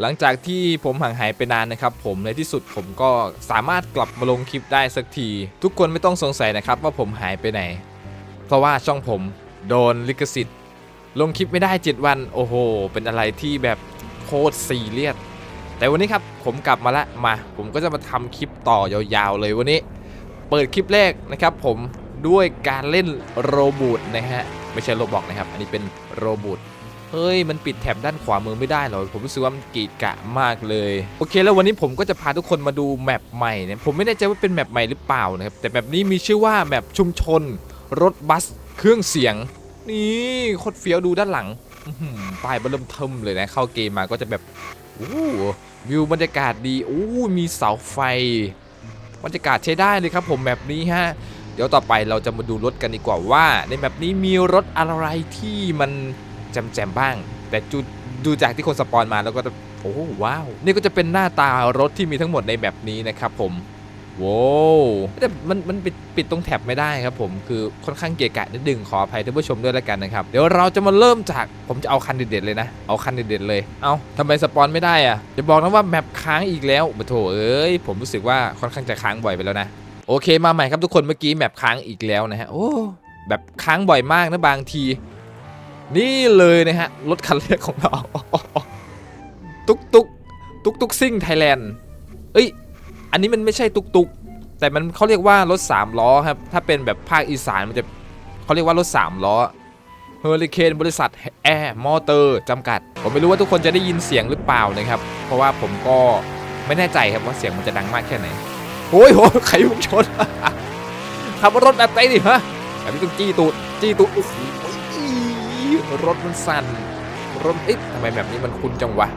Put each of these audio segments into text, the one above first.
หลังจากที่ผมห่างหายไปนานนะครับ ผมในที่สุดผมก็สามารถกลับมาลงคลิปได้สักที ทุกคนไม่ต้องสงสัยนะครับว่าผมหายไปไหน เพราะว่าช่องผมโดนลิขสิทธิ์ ลงคลิปไม่ได้ 7 วัน โอ้โห เป็นอะไรที่แบบโคตรซีเรียสแต่วันนี้ครับผมกลับมาละมา ผมก็จะมาทำคลิปต่อยาวๆเลยวันนี้ เปิดคลิปแรกนะครับ ผมด้วยการเล่นโรบูทนะฮะไม่ใช่โรบอกนะครับ อันนี้เป็นโรบูท เฮ้ย มันปิดแถบด้านขวามือไม่ได้หรอ ผมรู้สึกว่ามันกีดกะมากเลย โอเค แล้ววันนี้ผมก็จะพาทุกคนมาดูแมปใหม่เนี่ย ผมไม่แน่ใจว่าเป็นแมปใหม่หรือเปล่านะครับ แต่แมปนี้มีชื่อว่าแมปชุมชน รถบัส เครื่องเสียง นี่โคตรเฟี้ยวดูด้านหลังป้ายเบอร์เริ่มเทิมเลยนะ เข้าเกมมาก็จะแบบอู้วิวบรรยากาศดีอู้มีเสาไฟ บรรยากาศใช้ได้เลยครับ ผมแบบนี้ฮะ เดี๋ยวต่อไปเราจะมาดูรถกันดีกว่าว่า ในแบบนี้มีรถอะไรที่มัน แจมๆบ้าง แต่ดูจากที่คนสปอนมาแล้วก็จะโอ้ว้าว นี่ก็จะเป็นหน้าตารถที่มีทั้งหมดในแบบนี้นะครับผมว้าวแต่มันมันปิดปิดตรงแท็บไม่ได้ครับผมคือค่อนข้างเกะกะนิดนึงขออภัยท่านผู้ชมด้วยแล้วกันนะครับ เดี๋ยวเราจะมาเริ่มจากผมจะเอาคันเด็ดๆเลยนะ เอาคันเด็ดๆเลย เอาทำไมสปอนไม่ได้อะจะบอกนะว่าแมปค้างอีกแล้วมาโถเอ้ยผมรู้สึกว่าค่อนข้างจะค้างบ่อยไปแล้วนะ โอเคมาใหม่ครับทุกคนเมื่อกี้แมปค้างอีกแล้วนะฮะโอ้แบบค้างบ่อยมากนะบางที นี่เลยนะฮะ รถคันแรกของเรา ตุกตุกตุกตุกซิ่งไทยแลนด์เอ้ย อันนี้มันไม่ใช่ตุกตุกแต่มันเขาเรียกว่ารถ3ล้อครับ ถ้าเป็นแบบภาคอีสานมันจะเขาเรียกว่ารถ3ล้อเฮอริเคนบริษัทแอร์มอเตอร์จำกัด ผมไม่รู้ว่าทุกคนจะได้ยินเสียงหรือเปล่านะครับ เพราะว่าผมก็ไม่แน่ใจครับว่าเสียงมันจะดังมากแค่ไหนโอ้ยโหใครพุ่งชนขับรถแบบไหนดิฮะแบบนี้ต้องจี้ตูดจี้ตูดโรถมันสั่นรถเอ๊ะทำไมแบบนี้มันคุ้นจังวะ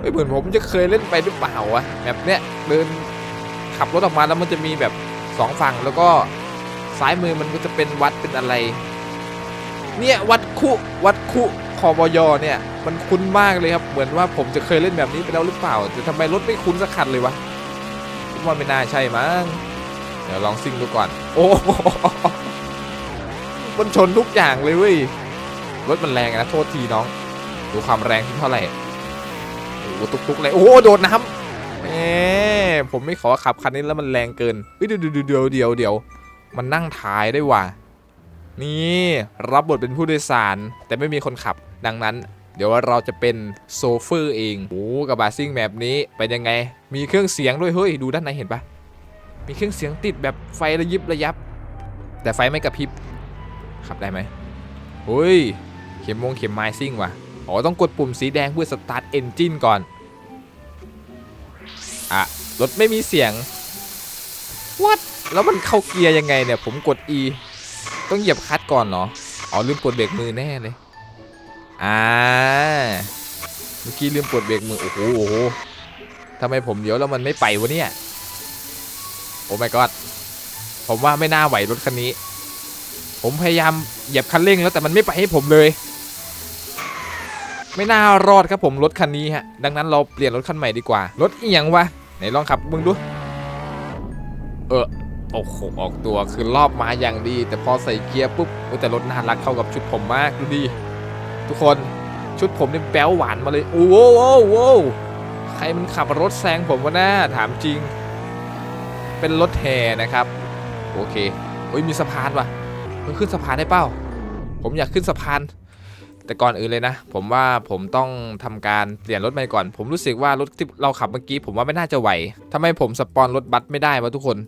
เอ้ยเหมือนผมจะเคยเล่นไปหรือเปล่าวะแบบเนี้ยเดินขับรถออกมาแล้วมันจะมีแบบสองฝั่งแล้วก็ซ้ายมือมันก็จะเป็นวัดเป็นอะไร เนี่ยวัดคุวัดคุคอบยเนี่ย มันคุ้นมากเลยครับ เหมือนว่าผมจะเคยเล่นแบบนี้ไปแล้วหรือเปล่าแต่ทำไมรถไม่คุ้นสักคันเลยวะมว่าไม่น่าใช่มั้งเดี๋ยวลองซิ่งดูก่อน โอ้มันชนทุกอย่างเลยเว้ย รถมันแรงนะโทษทีน้อง ดูความแรงที่เท่าไหร่โอ้ตุกๆเลยโอ้โดดน้ำแหมผมไม่ขอขับคันนี้แล้วมันแรงเกินเฮ้ยเดี๋ยวเดี๋ยวเดี๋ยวเดี๋ยวเดี๋ยวมันนั่งท้ายได้ว่ะนี่รับบทเป็นผู้โดยสาร แต่ไม่มีคนขับดังนั้น เดี๋ยวเราจะเป็นโซเฟอร์เองโอ้กระบะซิ่งแบบนี้เป็นยังไง มีเครื่องเสียงด้วยเฮ้ยดูด้านในเห็นปะมีเครื่องเสียงติดแบบไฟระยิบระยับ แต่ไฟไม่กระพริบขับได้ไหมเฮ้ย ข็มมงเข็มไม้ซิ่งว่ะอ๋อต้องกดปุ่มสีแดงเพื่อสตาร์ทเอนจินก่อนอะรถไม่มีเสียงวัดแล้วมันเข้าเกียร์ยังไงเนี่ย ผมกด E ต้องเหยียบคลัตช์ก่อนเหรออ๋อลืมกดเบรกมือแน่เลยอ่าเมื่อกี้ลืมกดเบรกมือโอ้โหโอ้โหทำไมผมเดี๋ยวแล้วมันไม่ไปวะเนี่ยโอ้ my god ผมว่าไม่น่าไหวรถคันนี้ ผมพยายามเหยียบคันเร่งแล้วแต่มันไม่ไปให้ผมเลย ไม่น่ารอดครับผมรถคันนี้ฮะดังนั้นเราเปลี่ยนรถคันใหม่ดีกว่ารถอียังวะไหนลองขับมึงดูเออโอ้โหออกตัวคือรอบมาอย่างดี แต่พอใส่เกียร์ปุ๊บแต่รถน่ารักเข้ากับชุดผมมากดูดิทุกคนชุดผมนี่แป๊วหวานมาเลยโอ้โหโอ้โหใครมันขับรถแซงผมวะน้าถามจริง เป็นรถแห่นะครับ โอเคโอ้ยมีสะพานว่ะมันขึ้นสะพานได้เป้า ผมอยากขึ้นสะพาน แต่ก่อนอื่นเลยนะ ผมว่าผมต้องทำการเปลี่ยนรถใหม่ก่อน ผมรู้สึกว่ารถที่เราขับเมื่อกี้ ผมว่าไม่น่าจะไหวทำไมผมสปอนรถบัสไม่ได้วะทุกคน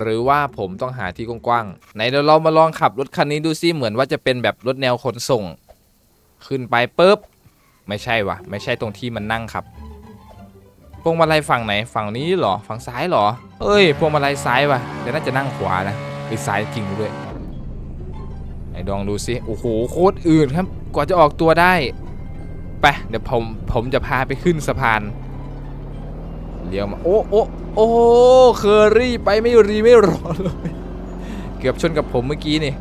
หรือว่าผมต้องหาที่กว้างๆไหนเดี๋ยวเรามาลองขับรถคันนี้ดูซิเหมือนว่าจะเป็นแบบรถแนวขนส่ง ขึ้นไปปุ๊บไม่ใช่วะไม่ใช่ตรงที่มันนั่งครับพวงมาลัยฝั่งไหนฝั่งนี้หรอฝั่งซ้ายหรอเอ้ยพวงมาลัยซ้ายวะแต่น่าจะนั่งขวานะไปซ้ายจริงด้วย ไอ้ดองดูซิโอ้โหโคตรอื่นครับ กว่าจะออกตัวได้ไปเดี๋ยวผมผมจะพาไปขึ้นสะพานเลี้ยวมาโอ้โอ้โอ้เคอรี่ไปไม่รีไม่รอเลยเกือบชนกับผมเมื่อกี้นี่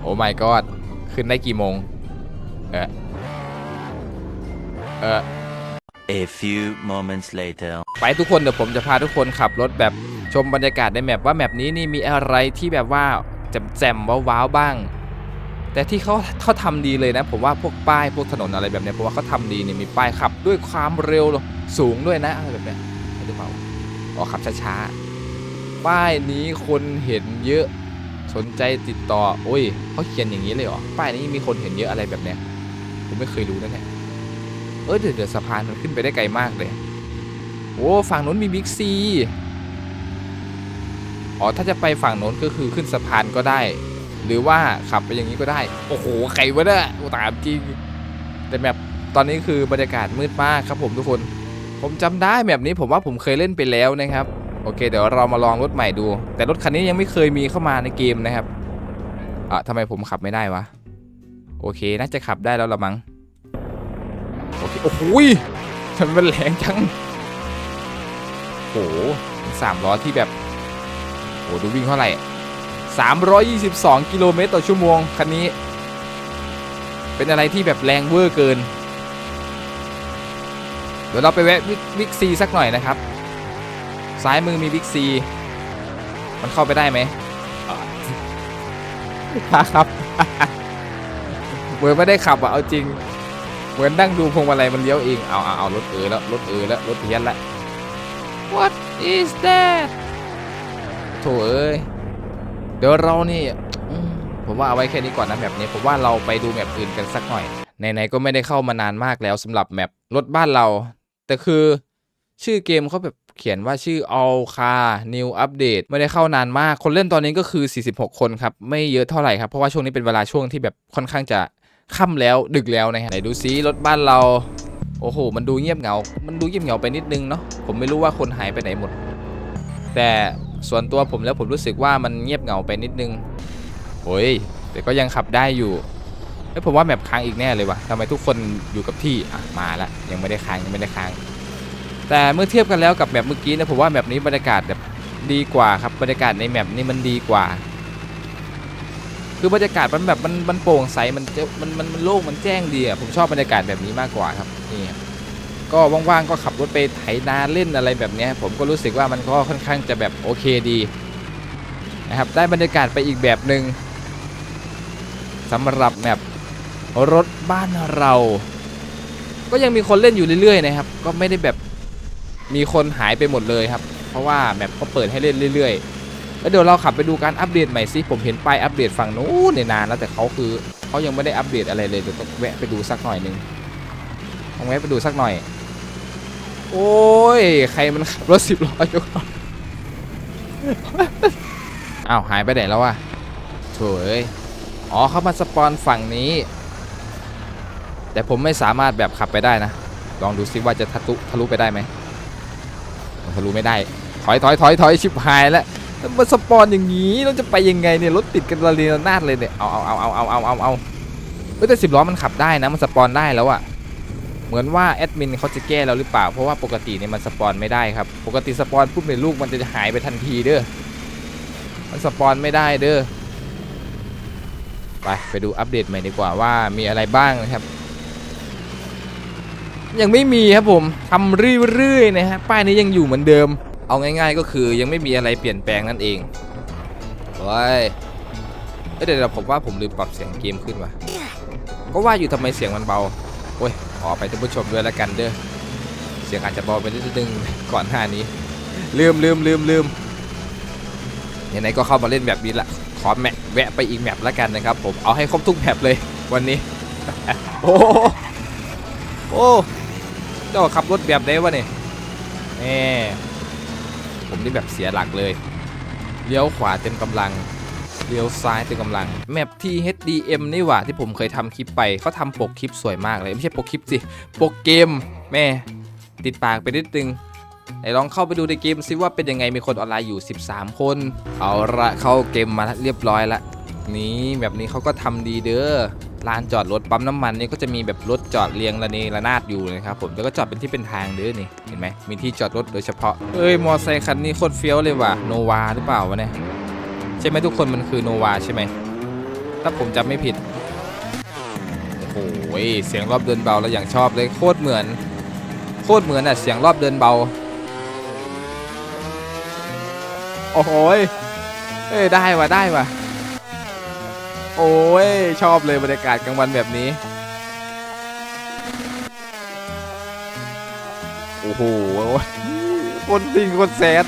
โอ้ my god ขึ้นได้กี่โมงเออเออ A few moments later. ไปทุกคนเดี๋ยวผมจะพาทุกคนขับรถแบบชมบรรยากาศในแมปว่าแมปนี้นี่มีอะไรที่แบบว่าแจ่มๆว้าวๆบ้าง แต่ที่เขาเขาทำดีเลยนะ ผมว่าพวกป้ายพวกถนนอะไรแบบเนี้ยผมว่าเขาทำดีเนี่ยมีป้ายขับ ด้วยความเร็วสูงด้วยนะอะไรแบบเนี้ยไม่ได้เปล่าอ๋อขับช้าๆป้ายนี้คนเห็นเยอะสนใจติดต่อโอ้ยเขาเขียนอย่างนี้เลยเหรอป้ายนี้มีคนเห็นเยอะอะไรแบบเนี้ยผมไม่เคยรู้นะเนี่ยเออเดี๋ยวเดี๋ยวสะพานมันขึ้นไปได้ไกลมากเลยโอ้ฝั่งนู้นมีบิ๊กซีอ๋อถ้าจะไปฝั่งโน้นก็คือขึ้นสะพานก็ได้ หรือว่าขับไปอย่างนี้ก็ได้ โอ้โหใครวะเนี่ยโอ้ตามจริงแต่แบบตอนนี้คือบรรยากาศมืดมากครับผมทุกคน ผมจำได้แบบนี้ผมว่าผมเคยเล่นไปแล้วนะครับ โอเค เดี๋ยวเรามาลองรถใหม่ดู แต่รถคันนี้ยังไม่เคยมีเข้ามาในเกมนะครับอะทำไมผมขับไม่ได้วะ โอเค น่าจะขับได้แล้วละมั้งโอเคโอ้โหยทำไมมันแรงจังโอ้โหสามล้อที่แบบโอ้ดูวิ่งเท่าไหร่ 322 กิโลเมตรต่อชั่วโมง คันนี้ เป็นอะไรที่แบบแรงเวอร์เกิน เดี๋ยวเราไปแวะบิ๊กซีสักหน่อยนะครับ ซ้ายมือมีบิ๊กซี มันเข้าไปได้ไหมอ่าครับเหมือนไม่ได้ขับอะเอาจริง เหมือนนั่งดูพวงมาลัยมันเลี้ยวเอง เอาเอาเอารถเออแล้วรถเออแล้วรถเพี้ยนล้ว What is that โถเอ้ย เดี๋ยวเรานี่ผมว่าเอาไว้แค่นี้ก่อนนะแมปนี้ผมว่าเราไปดูแมปอื่นกันสักหน่อยไหนๆก็ไม่ได้เข้ามานานมากแล้วสำหรับแมปรถบ้านเรา แต่คือชื่อเกมเขาแบบเขียนว่าชื่อ All Car New Update ไม่ได้เข้านานมาก คนเล่นตอนนี้ก็คือ 46 คนครับ ไม่เยอะเท่าไหร่ครับ เพราะว่าช่วงนี้เป็นเวลาช่วงที่แบบค่อนข้างจะค่ำแล้วดึกแล้วนะฮะไหนดูซิรถบ้านเรา โอ้โห มันดูเงียบเหงา มันดูเงียบเหงาไปนิดนึงเนาะผมไม่รู้ว่าคนหายไปไหนหมด แต่ ส่วนตัวผมแล้วผมรู้สึกว่ามันเงียบเหงาไปนิดนึงโอ้ยแต่ก็ยังขับได้อยู่เอ้ยผมว่าแมปค้างอีกแน่เลยวะทำไมทุกคนอยู่กับที่อะมาล้วยังไม่ได้ค้างยังไม่ได้ค้าง แต่เมื่อเทียบกันแล้วกับแมปเมื่อกี้นะผมว่าแมปนี้บรรยากาศแบบดีกว่าครับบรรยากาศในแมปนี้มันดีกว่า คือบรรยากาศมันแบบมันมันโปร่งใสมันมันมันมันโล่งมันแจ้งดีอะผมชอบบรรยากาศแบบนี้มากกว่าครับนี่ครับ ก็ว่างๆก็ขับรถไปไถนาเล่นอะไรแบบนี้ผมก็รู้สึกว่ามันก็ค่อนข้างจะแบบโอเคดีนะครับได้บรรยากาศไปอีกแบบหนึ่งสำหรับแมปรถบ้านเรา ก็ยังมีคนเล่นอยู่เรื่อยๆนะครับ ก็ไม่ได้แบบมีคนหายไปหมดเลยครับ เพราะว่าแมปก็เปิดให้เล่นเรื่อยๆ แล้วเดี๋ยวเราขับไปดูการอัปเดตใหม่สิผมเห็นป้ายอัปเดตฝั่งนู้นในนานแล้วแต่เขาคือเขายังไม่ได้อัปเดตอะไรเลยเดี๋ยวต้องแวะไปดูสักหน่อยหนึงต้องแวะไปดูสักหน่อย โอ้ย ใครมันขับรถสิบล้อยกล้ออ้าวหายไปไหนแล้ววะโถ่เอ้ยอ๋อเขามาสปอนฝั่งนี้ แต่ผมไม่สามารถแบบขับไปได้นะ ลองดูซิว่าจะทะลุทะลุไปได้ไหมทะลุไม่ได้ ถอยถอยถอยถอยชิบหายแล้วแล้วมาสปอนอย่างนี้เราจะไปยังไงเนี่ยรถติดกันระเนระนาดเลยเนี่ยเอาเอาเอาเอาเอาเอาเอาเอาเอ้ยแต่สิบล้อมันขับได้นะมันสปอนได้แล้วอะ เหมือนว่าแอดมินเขาจะแก้แล้วหรือเปล่า เพราะว่าปกติเนี่ยมันสปอนไม่ได้ครับ ปกติสปอนปุ๊บเนี่ยลูกมันจะหายไปทันทีเด้อ มันสปอนไม่ได้เด้อ ไปไปดูอัปเดตใหม่ดีกว่าว่ามีอะไรบ้างนะครับ ยังไม่มีครับผมทำเรื่อยๆนะฮะป้ายนี้ยังอยู่เหมือนเดิม เอาง่าย ๆ ก็คือยังไม่มีอะไรเปลี่ยนแปลงนั่นเองโอ้ยเอ้ยเดี๋ยวผมว่าผมลืมปรับเสียงเกมขึ้นว่ะก็ว่าอยู่ทำไมเสียงมันเบาโอ้ย อไปท่านผู้ชมด้วยแล้วกันเด้อเสียงอาจจะเบาไปนิดนึงก่อนหน้านี้ ลืมลืมลืมลืมยังไงก็เข้ามาเล่นแบบนี้ละขอแมปแวะไปอีกแมปแล้วกันนะครับ ผมเอาให้ครบทุกแมปเลยวันนี้ โอ้โหโอ้เจ้าขับรถแบบไหนวะเนี่ยแหมผมนี่แบบเสียหลักเลยเลี้ยวขวาเต็มกำลัง เลี้ยวซ้ายเต็มกำลัง แมปที่ HDM นี่หว่าที่ผมเคยทำคลิปไปเขาทำปกคลิปสวยมากเลย ไม่ใช่ปกคลิปสิ ปกเกม แม่ ติดปากไปนิดนึงไหนลองเข้าไปดูในเกมซิว่าเป็นยังไงมีคนออนไลน์อยู่ 13 คน เอาละเข้าเกมมาเรียบร้อยละนี่แบบนี้เขาก็ทำดีเด้อลานจอดรถปั๊มน้ำมันนี่ก็จะมีแบบรถจอดเรียงระเนระนาดอยู่นะครับผมแล้วก็จอดเป็นที่เป็นทางเด้อนี่เห็นไหมมีที่จอดรถโดยเฉพาะเอ้ยมอไซค์คันนี้โคตรเฟี้ยวเลยว่ะโนวาหรือเปล่าวะเนี่ย ช่ไหมทุกคนมันคือโนวาใช่ไหม ถ้าผมจำไม่ผิด โอ้โหเสียงรอบเดินเบาแล้วอย่างชอบเลยโคตรเหมือน โคตรเหมือนอะเสียงรอบเดินเบา โอ้โหยเอ้ยได้ว่ะได้ว่ะ โอ้ยชอบเลยบรรยากาศกลางวันแบบนี้โอ้โหคนจริงคนแซด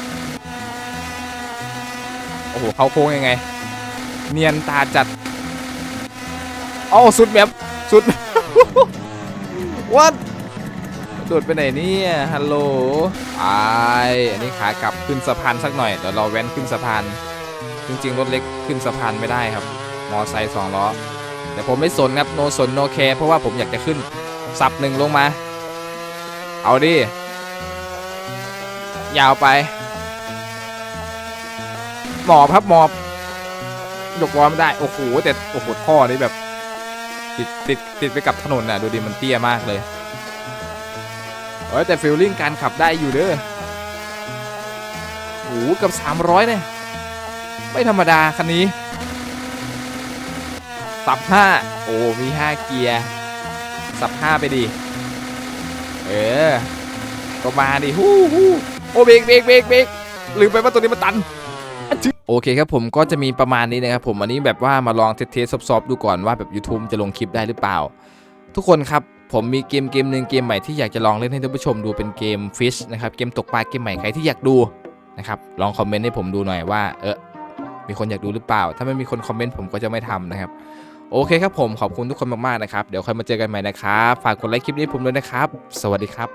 โอ้โหเขาโค้งยังไง เนียนตาจัดเอ้สุดแบบสุดวัดโดดไปไหนเนี่ยฮัลโหลไออันนี้ขากลับขึ้นสะพานสักหน่อยเดี๋ยวเราแว้นขึ้นสะพาน จริงๆรถเล็กขึ้นสะพานไม่ได้ครับ มอไซค์สองล้อแต่ผมไม่สนครับโนสนโนแคร์เพราะว่าผมอยากจะขึ้นสับหนึ่งลงมา เอาดิยาวไป หมอบครับหมอบยกล้อไม่ได้โอ้โหแต่โอ้โหท่อนี่แบบ ติดติดติดไปกับถนนน่ะดูดิมันเตี้ยมากเลยเอ้แต่ฟิลลิ่งการขับได้อยู่เด้อโอ้โหกับ 300เนี่ยไม่ธรรมดาคันนี้สับ5โอ้มี 5 เกียร์สับ5ไปดิเออก็มาดิฮู้ฮู้โอ้เบรกเบรกเบรกเบรกลืมไปว่าตัวนี้มันตัน โอเคครับผมก็จะมีประมาณนี้นะครับผมอันนี้แบบว่ามาลองเทสๆซอฟๆดูก่อนว่าแบบ YouTube จะลงคลิปได้หรือเปล่า ทุกคนครับผมมีเกมเกมหนึ่งเกมใหม่ที่อยากจะลองเล่นให้ท่านผู้ชมดูเป็นเกม Fish นะครับเกมตกปลาเกมใหม่ใครที่อยากดูนะครับลองคอมเมนต์ให้ผมดูหน่อยว่าเออมีคนอยากดูหรือเปล่า ถ้าไม่มีคนคอมเมนต์ผมก็จะไม่ทำนะครับโอเคครับผมขอบคุณทุกคนมากๆนะครับ เดี๋ยวค่อยมาเจอกันใหม่นะครับ ฝากกดไลค์คลิปนี้ผมด้วยนะครับ สวัสดีครับ